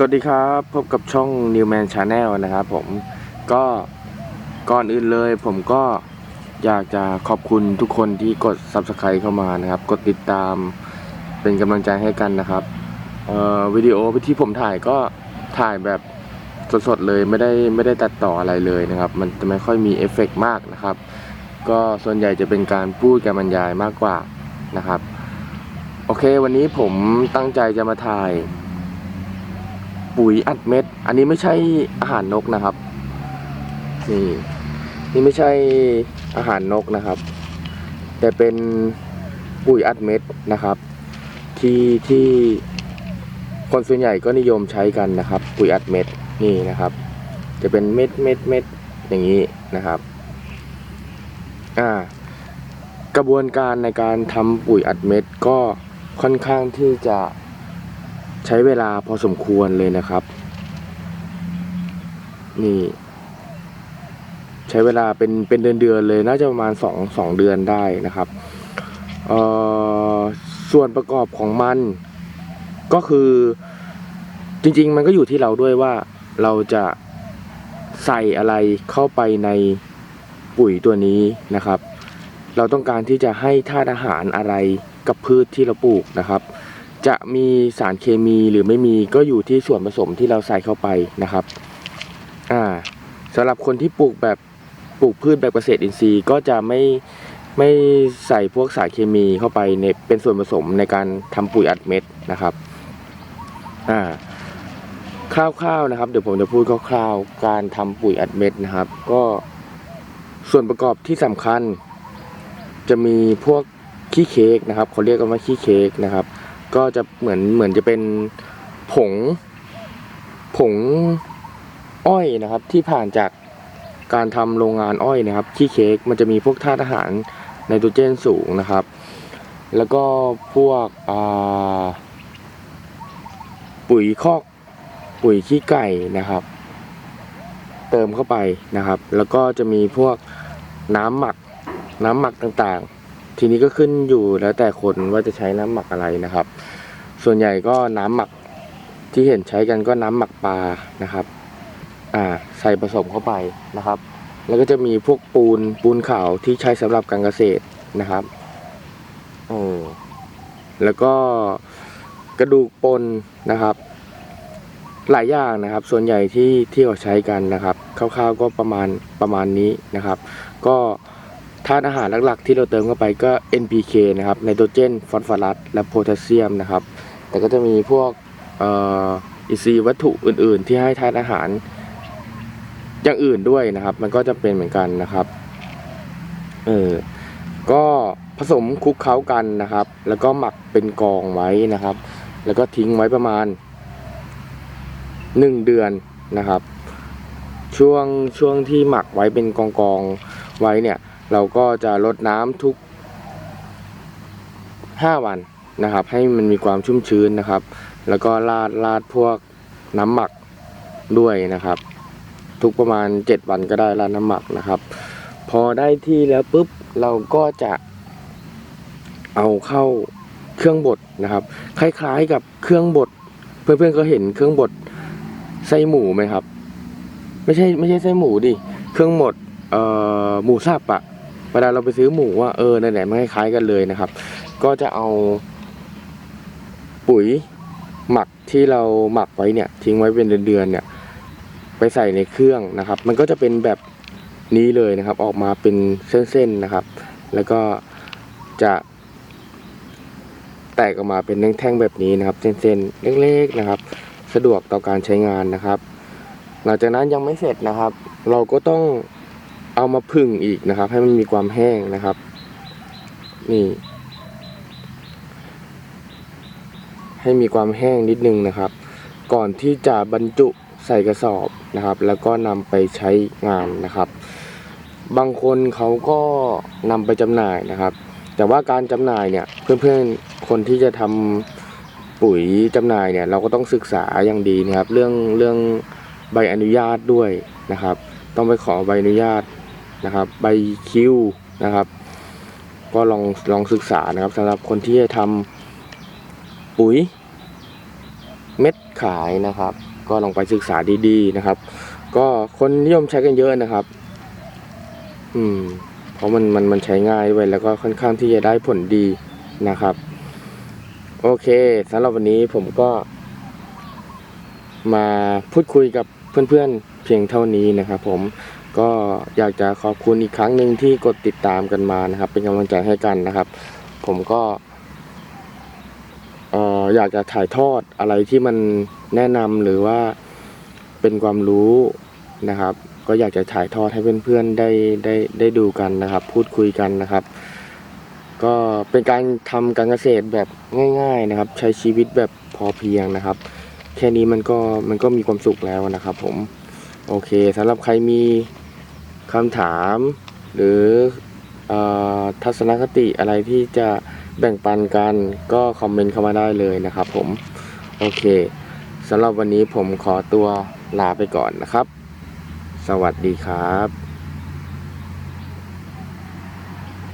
สวัสดีครับพบกับช่อง Newman Channel นะครับผมก็ก่อนอื่นเลย ผมก็อยากจะขอบคุณทุกคนที่กด Subscribe เข้ามานะครับ กดติดตามเป็นกำลังใจให้กันนะครับเอ่อวิดีโอที่ผมถ่ายก็ถ่ายแบบสดๆเลยไม่ได้ไม่ได้ตัดต่ออะไรเลยนะครับ มันจะไม่ค่อยมีเอฟเฟกต์มากนะครับ ก็ส่วนใหญ่จะเป็นการพูดการบรรยายมากกว่านะครับ โอเค วันนี้ผมตั้งใจจะมาถ่าย ปุ๋ยอัดเม็ด อันนี้ไม่ใช่อาหารนกนะครับ นี่นี่ไม่ใช่อาหารนกนะครับ แต่เป็นปุ๋ยอัดเม็ดนะครับ ที่ที่คนส่วนใหญ่ก็นิยมใช้กันนะครับ ปุ๋ยอัดเม็ดนี่นะครับ จะเป็นเม็ดเม็ดเม็ดอย่างนี้นะครับอ่ากระบวนการในการทำปุ๋ยอัดเม็ดก็ค่อนข้างที่จะ ใช้เวลาพอสมควรเลยนะครับ นี่ ใช้เวลาเป็นเป็นเดือนเดือนเลยน่าจะประมาณสองสองเดือนได้นะครับเอ่อส่วนประกอบของมัน ก็คือจริง ๆ มันก็อยู่ที่เราด้วยว่าเราจะใส่อะไรเข้าไปในปุ๋ยตัวนี้นะครับ เราต้องการที่จะให้ธาตุอาหารอะไรกับพืชที่เราปลูกนะครับ จะมีสารเคมีหรือไม่มีก็อยู่ที่ส่วนผสมที่เราใส่เข้าไปนะครับอ่าสำหรับคนที่ปลูกแบบปลูกพืชแบบเกษตรอินทรีย์ ก็จะไม่ไม่ใส่พวกสารเคมีเข้าไปในเป็นส่วนผสมในการทำปุ๋ยอัดเม็ดนะครับอ่าคร่าวๆนะครับ เดี๋ยวผมจะพูดคร่าวๆการทำปุ๋ยอัดเม็ดนะครับ ก็ส่วนประกอบที่สำคัญ จะมีพวกขี้เค้กนะครับเขาเรียกกันว่าขี้เค้กนะครับ ก็จะเหมือนเหมือนจะเป็นผงผงอ้อยนะครับ ที่ผ่านจากการทำโรงงานอ้อยนะครับขี้เค้กมันจะมีพวกธาตุอาหารไนโตรเจนสูงนะครับ แล้วก็พวกปุ๋ยคอกปุ๋ยขี้ไก่นะครับ เติมเข้าไปนะครับ แล้วก็จะมีพวกน้ำหมักน้ำหมักต่างๆ ทีนี้ก็ขึ้นอยู่แล้วแต่คนว่าจะใช้น้ำหมักอะไรนะครับ ส่วนใหญ่ก็น้ำหมักที่เห็นใช้กันก็น้ำหมักปลานะครับ อ่า ใส่ผสมเข้าไปนะครับ แล้วก็จะมีพวกปูนปูนขาวที่ใช้สำหรับการเกษตรนะครับโอ้แล้วก็กระดูกปนนะครับ หลายอย่างนะครับ ส่วนใหญ่ที่ที่เขาใช้กันนะครับคร่าวๆก็ประมาณประมาณนี้นะครับ ก็ ธาตุอาหารหลักๆ ที่เราเติมเข้าไปก็ NPK นะครับไนโตรเจน ฟอสฟอรัส และโพแทสเซียมนะครับ แต่ก็จะมีพวกอินทรีย์วัตถุอื่น ๆ ที่ให้ธาตุอาหารอย่างอื่นด้วยนะครับ มันก็จะเป็นเหมือนกันนะครับ เออ ก็ผสมคลุกเคล้ากันนะครับ แล้วก็หมักเป็นกองไว้นะครับ แล้วก็ทิ้งไว้ประมาณหนึ่งเดือนนะครับ ช่วงช่วงที่หมักไว้เป็นกองกองไว้เนี่ย เราก็จะลดน้ำทุก 5 วันนะครับ ให้มันมีความชุ่มชื้นนะครับ แล้วก็ราดราดพวกน้ำหมักด้วยนะครับ ทุกประมาณ 7 วันก็ได้ราดน้ำหมักนะครับ พอได้ที่แล้วปุ๊บเราก็จะเอาเข้าเครื่องบดนะครับ คล้ายๆกับเครื่องบดเพื่อนๆก็เห็นเครื่องบดไส้หมูไหมครับ ไม่ใช่ไม่ใช่ไส้หมูดิเครื่องบดเอ่อหมูสับอะ เวลาเราไปซื้อหมูว่าเออไหนๆมันคล้ายกันเลยนะครับ ก็จะเอาปุ๋ยหมักที่เราหมักไว้เนี่ยทิ้งไว้เป็นเดือนๆเนี่ย ไปใส่ในเครื่องนะครับ มันก็จะเป็นแบบนี้เลยนะครับ ออกมาเป็นเส้นๆนะครับ แล้วก็จะแตกออกมาเป็นแท่งๆแบบนี้นะครับ เส้นๆเล็กๆนะครับ สะดวกต่อการใช้งานนะครับ หลังจากนั้นยังไม่เสร็จนะครับ เราก็ต้อง เอามาผึ่งอีกนะครับ ให้มันมีความแห้งนะครับ นี่ ให้มีความแห้งนิดนึงนะครับ ก่อนที่จะบรรจุใส่กระสอบนะครับ แล้วก็นำไปใช้งานนะครับ บางคนเขาก็นำไปจำหน่ายนะครับ แต่ว่าการจำหน่ายเนี่ยเพื่อนๆคนที่จะทำปุ๋ยจำหน่ายเนี่ย เราก็ต้องศึกษาอย่างดีนะครับ เรื่องเรื่องใบอนุญาตด้วยนะครับ ต้องไปขอใบอนุญาต นะครับใบคิวนะครับ ก็ลองลองศึกษานะครับสำหรับคนที่จะทำปุ๋ยเม็ดขายนะครับ ก็ลองไปศึกษาดีๆนะครับ ก็คนนิยมใช้กันเยอะนะครับ อืม เพราะมันมันมันใช้ง่ายด้วยแล้วก็ค่อนข้างที่จะได้ผลดีนะครับ โอเคสำหรับวันนี้ผมก็ มาพูดคุยกับเพื่อนๆเพียงเท่านี้นะครับผม ก็อยากจะขอบคุณอีกครั้งหนึ่งที่กดติดตามกันมานะครับ เป็นกำลังใจให้กันนะครับ ผมก็เอ่ออยากจะถ่ายทอดอะไรที่มันแนะนำหรือว่าเป็นความรู้นะครับ ก็อยากจะถ่ายทอดให้เพื่อนๆได้ได้ได้ดูกันนะครับ พูดคุยกันนะครับ ก็เป็นการทำการเกษตรแบบง่าย ๆนะครับ ใช้ชีวิตแบบพอเพียงนะครับ แค่นี้มันก็มันก็มีความสุขแล้วนะครับ ผม โอเคสำหรับใครมี คำถาม หรือเออทัศนคติอะไรที่จะแบ่งปันกันก็คอมเมนต์เข้ามาได้เลยนะครับผมโอเคสำหรับวันนี้ผมขอตัวลาไปก่อนนะครับ สวัสดีครับ